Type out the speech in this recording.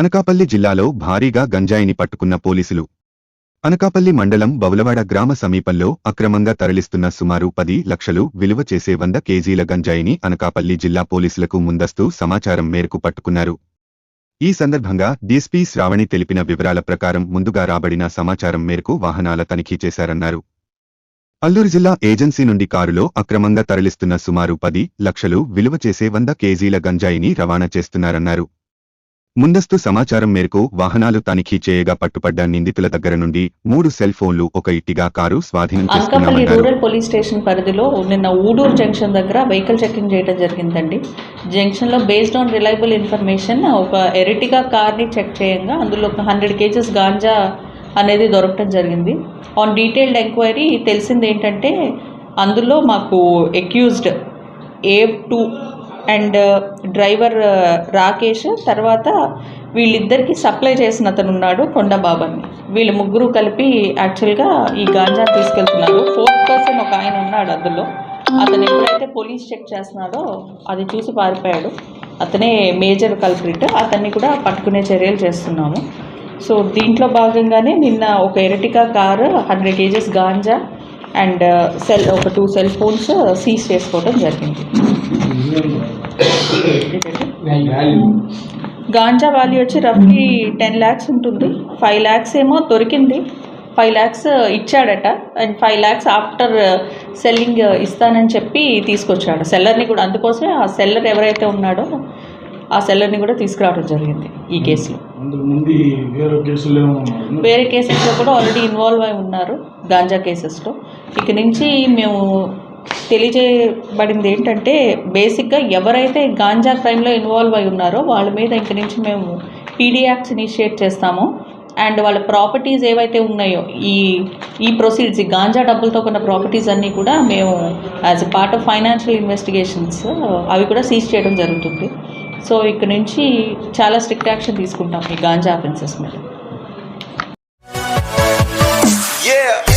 అనకాపల్లి జిల్లాలో భారీగా గంజాయిని పట్టుకున్న పోలీసులు. అనకాపల్లి మండలం బవులవాడ గ్రామ సమీపంలో అక్రమంగా తరలిస్తున్న సుమారు పది లక్షలు విలువ చేసే వంద కేజీల గంజాయిని అనకాపల్లి జిల్లా పోలీసులకు ముందస్తు సమాచారం మేరకు పట్టుకున్నారు. ఈ సందర్భంగా డీఎస్పీ శ్రావణి తెలిపిన వివరాల ప్రకారం ముందుగా రాబడిన సమాచారం మేరకు వాహనాల తనిఖీ చేశారన్నారు. అల్లూరు జిల్లా ఏజెన్సీ నుండి కారులో అక్రమంగా తరలిస్తున్న సుమారు పది లక్షలు విలువ చేసే వంద కేజీల గంజాయిని రవాణా చేస్తున్నారన్నారు. ముందస్తు సమాచారం మేరకు వాహనాలు తనిఖీ చేయగా పట్టుపడ్డ నిందితుల దగ్గర నుండి మూడు సెల్ ఫోన్లు ఒక ఇట్టిగా కారు స్వాధీనం అనకాపల్లి రూరల్ పోలీస్ స్టేషన్ పరిధిలో నిన్న ఊడూరు జంక్షన్ దగ్గర వెహికల్ చెకింగ్ చేయడం జరిగిందండి. జంక్షన్లో బేస్డ్ ఆన్ రిలయబుల్ ఇన్ఫర్మేషన్ ఒక ఎరిటిగా కార్ని చెక్ చేయంగా అందులో ఒక హండ్రెడ్ కేజెస్ గాంజా అనేది దొరకటం జరిగింది. ఆన్ డీటెయిల్డ్ ఎంక్వైరీ తెలిసింది ఏంటంటే అందులో మాకు accused A two and uh, driver uh, Rakesh తర్వాత వీళ్ళిద్దరికి సప్లై చేసిన అతను ఉన్నాడు కొండబాబు అని వీళ్ళు ముగ్గురు కలిపి యాక్చువల్గా ఈ గాంజా తీసుకెళ్తున్నారు. ఫోర్త్ పర్సన్ ఒక ఆయన ఉన్నాడు అందులో. అతను ఎప్పుడైతే పోలీస్ చెక్ చేస్తున్నాడో అది చూసి పారిపోయాడు. అతనే మేజర్ కల్ప్రిట్. అతన్ని కూడా పట్టుకునే చర్యలు చేస్తున్నాము. సో దీంట్లో భాగంగానే నిన్న ఒక Ertiga car hundred KGs ganja and uh, cell ఒక టూ సెల్ ఫోన్స్ సీజ్ చేసుకోవడం జరిగింది. గాంజా వాల్యూ వచ్చి రఫ్లీ టెన్ ల్యాక్స్ ఉంటుంది. ఫైవ్ ల్యాక్స్ ఏమో దొరికింది. Five lakhs ఇచ్చాడట. And five lakhs after selling ఇస్తానని చెప్పి తీసుకొచ్చాడు. సెల్లర్ని కూడా అందుకోసమే ఆ సెల్లర్ ఎవరైతే ఉన్నాడో ఆ సెల్లర్ని కూడా తీసుకురావడం జరిగింది ఈ కేసులో. వేరే కేసెస్లో కూడా ఆల్రెడీ ఇన్వాల్వ్ అయి ఉన్నారు గాంజా కేసెస్లో ఇక నుంచి మేము తెలియజేయబడింది ఏంటంటే బేసిక్గా ఎవరైతే గాంజా క్రైమ్లో ఇన్వాల్వ్ అయి ఉన్నారో వాళ్ళ మీద ఇంక నుంచి మేము పీడీ యాక్ట్స్ ఇనిషియేట్ చేస్తాము. అండ్ వాళ్ళ ప్రాపర్టీస్ ఏవైతే ఉన్నాయో ఈ ఈ ప్రొసీడ్స్ ఈ గాంజా డబ్బులతో కొన్న ప్రాపర్టీస్ అన్నీ కూడా మేము as a part of financial investigations అవి కూడా సీజ్ చేయడం జరుగుతుంది. సో ఇక్కడ నుంచి చాలా స్ట్రిక్ట్ యాక్షన్ తీసుకుంటాం ఈ గాంజా అఫెన్సెస్ మీద. Yeah.